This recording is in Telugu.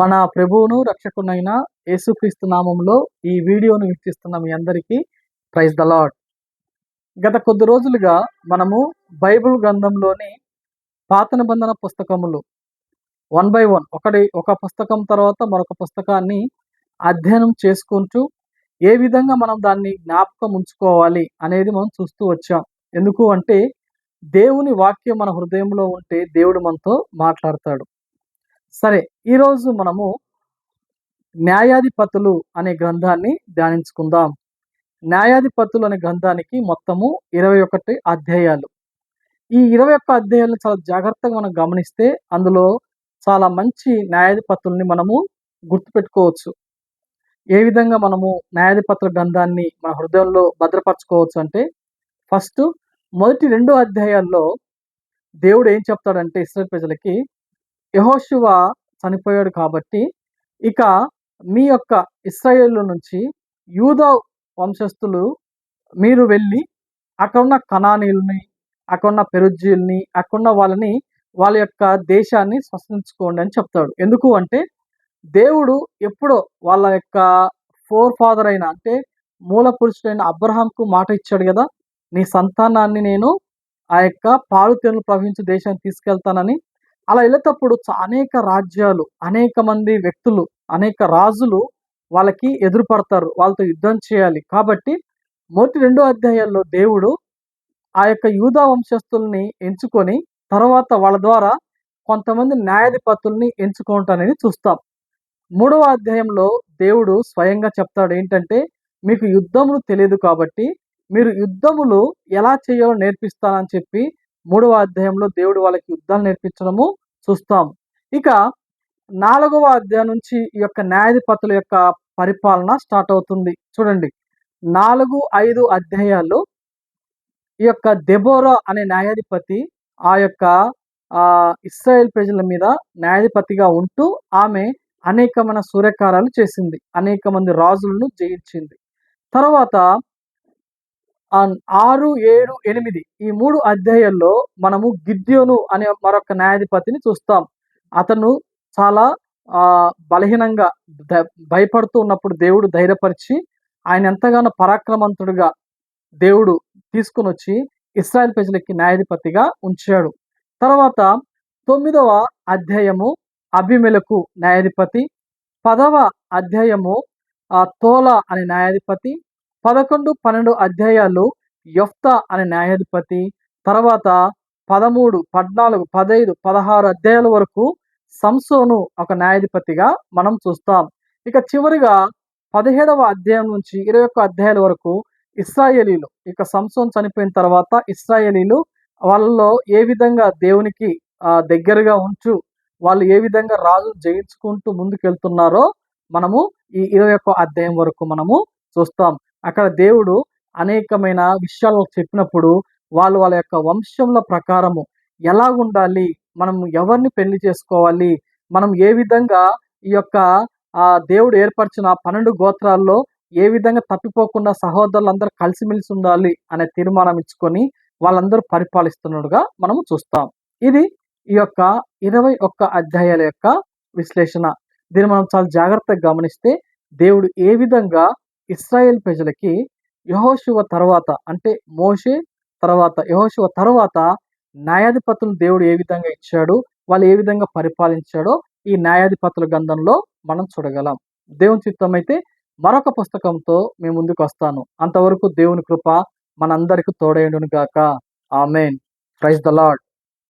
మన ప్రభువును రక్షకునైన యేసుక్రీస్తు నామంలో ఈ వీడియోను వీక్షిస్తున్న మీ అందరికీ ప్రైజ్ ద లాడ్. గత కొద్ది రోజులుగా మనము బైబిల్ గ్రంథంలోని పాత నిబంధన పుస్తకములు వన్ బై వన్ ఒకటి ఒక పుస్తకం తర్వాత మరొక పుస్తకాన్ని అధ్యయనం చేసుకుంటూ ఏ విధంగా మనం దాన్ని జ్ఞాపకం ఉంచుకోవాలి అనేది మనం చూస్తూ వచ్చాం. ఎందుకు అంటే దేవుని వాక్యం మన హృదయంలో ఉంటే దేవుడు మనతో మాట్లాడతాడు. సరే ఈరోజు మనము న్యాయాధిపతులు అనే గ్రంథాన్ని ధ్యానించుకుందాం. న్యాయాధిపతులు అనే గ్రంథానికి మొత్తము ఇరవై ఒకటి అధ్యాయాలు. ఈ ఇరవై ఒక్క అధ్యాయాలను చాలా జాగ్రత్తగా మనం గమనిస్తే అందులో చాలా మంచి న్యాయాధిపతుల్ని మనము గుర్తుపెట్టుకోవచ్చు. ఏ విధంగా మనము న్యాయాధిపతుల గ్రంథాన్ని మన హృదయంలో భద్రపరచుకోవచ్చు అంటే ఫస్ట్ మొదటి రెండు అధ్యాయాల్లో దేవుడు ఏం చెప్తాడంటే ఇస్రాయల్ ప్రజలకి యహోశివ చనిపోయాడు కాబట్టి ఇక మీ యొక్క ఇస్రాయేల్ నుంచి యూద వంశస్థులు మీరు వెళ్ళి అక్కడున్న కణానీయుల్ని అక్కడున్న పెరుజీల్ని అక్కడున్న వాళ్ళని వాళ్ళ యొక్క దేశాన్ని స్వసించుకోండి అని చెప్తాడు. ఎందుకు అంటే దేవుడు ఎప్పుడో వాళ్ళ యొక్క ఫోర్ ఫాదర్ అయిన అంటే మూల పురుషుడైన అబ్రహాంకు మాట ఇచ్చాడు కదా నీ సంతానాన్ని నేను ఆ యొక్క పాలు తేనెలు ప్రవహించే దేశాన్ని తీసుకెళ్తానని అలా వెళ్ళేటప్పుడు అనేక రాజ్యాలు అనేక మంది వ్యక్తులు అనేక రాజులు వాళ్ళకి ఎదురుపడతారు వాళ్ళతో యుద్ధం చేయాలి. కాబట్టి మొదటి రెండో అధ్యాయాల్లో దేవుడు ఆ యొక్క యూదా వంశస్థుల్ని ఎంచుకొని తర్వాత వాళ్ళ ద్వారా కొంతమంది న్యాయాధిపతుల్ని ఎంచుకుంటానని చూస్తాం. మూడవ అధ్యాయంలో దేవుడు స్వయంగా చెప్తాడు ఏంటంటే మీకు యుద్ధములు తెలియదు కాబట్టి మీరు యుద్ధములు ఎలా చేయాలో నేర్పిస్తానని చెప్పి మూడవ అధ్యాయంలో దేవుడు వాళ్ళకి యుద్ధాలు నేర్పించడము చూస్తాం. ఇక నాలుగవ అధ్యాయం నుంచి ఈ యొక్క న్యాయాధిపతుల యొక్క పరిపాలన స్టార్ట్ అవుతుంది. చూడండి. నాలుగు ఐదు అధ్యాయాల్లో ఈ యొక్క దెబోరా అనే న్యాయాధిపతి ఆ యొక్క ఇస్రాయేల్ ప్రజల మీద న్యాయాధిపతిగా ఉంటూ ఆమె అనేకమైన సూర్యకారాలు చేసింది. అనేక మంది రాజులను జయించింది. తర్వాత ఆరు ఏడు ఎనిమిది ఈ మూడు అధ్యాయాల్లో మనము గిద్యోను అనే మరొక న్యాయాధిపతిని చూస్తాం. అతను చాలా బలహీనంగా భయపడుతూ ఉన్నప్పుడు దేవుడు ధైర్యపరిచి ఆయన ఎంతగానో పరాక్రమంతుడుగా దేవుడు తీసుకుని వచ్చి ఇస్రాయల్ ప్రజలకి న్యాయాధిపతిగా ఉంచాడు. తర్వాత తొమ్మిదవ అధ్యాయము అభిమెలకు న్యాయాధిపతి పదవ అధ్యాయము తోల అనే న్యాయాధిపతి పదకొండు పన్నెండు అధ్యాయాలు యొఫ్త అనే న్యాయాధిపతి తర్వాత పదమూడు పద్నాలుగు పదైదు పదహారు అధ్యాయాల వరకు సంసోను ఒక న్యాయాధిపతిగా మనం చూస్తాం. ఇక చివరిగా పదిహేడవ అధ్యాయం నుంచి ఇరవై ఒక్క అధ్యాయాల వరకు ఇస్రాయేలీలు ఇక సంసోన్ చనిపోయిన తర్వాత ఇస్రాయేలీలు వాళ్ళలో ఏ విధంగా దేవునికి దగ్గరగా ఉంచు వాళ్ళు ఏ విధంగా రాజు జయించుకుంటూ ముందుకెళ్తున్నారో మనము ఈ ఇరవై ఒక్క అధ్యాయం వరకు మనము చూస్తాం. అక్కడ దేవుడు అనేకమైన విషయాలు చెప్పినప్పుడు వాళ్ళు వాళ్ళ యొక్క వంశంల ప్రకారము ఎలా ఉండాలి మనం ఎవరిని పెళ్ళి చేసుకోవాలి? మనం ఏ విధంగా ఈ యొక్క ఆ దేవుడు ఏర్పరిచిన పన్నెండు గోత్రాల్లో ఏ విధంగా తప్పిపోకుండా సహోదరులందరూ కలిసిమెలిసి ఉండాలి అనే తీర్మానం ఇచ్చుకొని వాళ్ళందరూ పరిపాలిస్తున్నట్టుగా మనము చూస్తాం. ఇది ఈ యొక్క ఇరవై ఒక్క అధ్యాయాల యొక్క విశ్లేషణ. దీన్ని మనం చాలా జాగ్రత్తగా గమనిస్తే దేవుడు ఏ విధంగా ఇస్రాయేల్ ప్రజలకి యహోశివ తర్వాత అంటే మోషే తర్వాత యహోశివ తర్వాత న్యాయాధిపతులు దేవుడు ఏ విధంగా ఇచ్చాడు వాళ్ళు ఏ విధంగా పరిపాలించాడో ఈ న్యాయాధిపతుల గంధంలో మనం చూడగలం. దేవుని చిత్తం అయితే మరొక పుస్తకంతో మేము ముందుకు వస్తాను. అంతవరకు దేవుని కృప మనందరికి తోడైండును గాక ఆమెన్. Praise the lord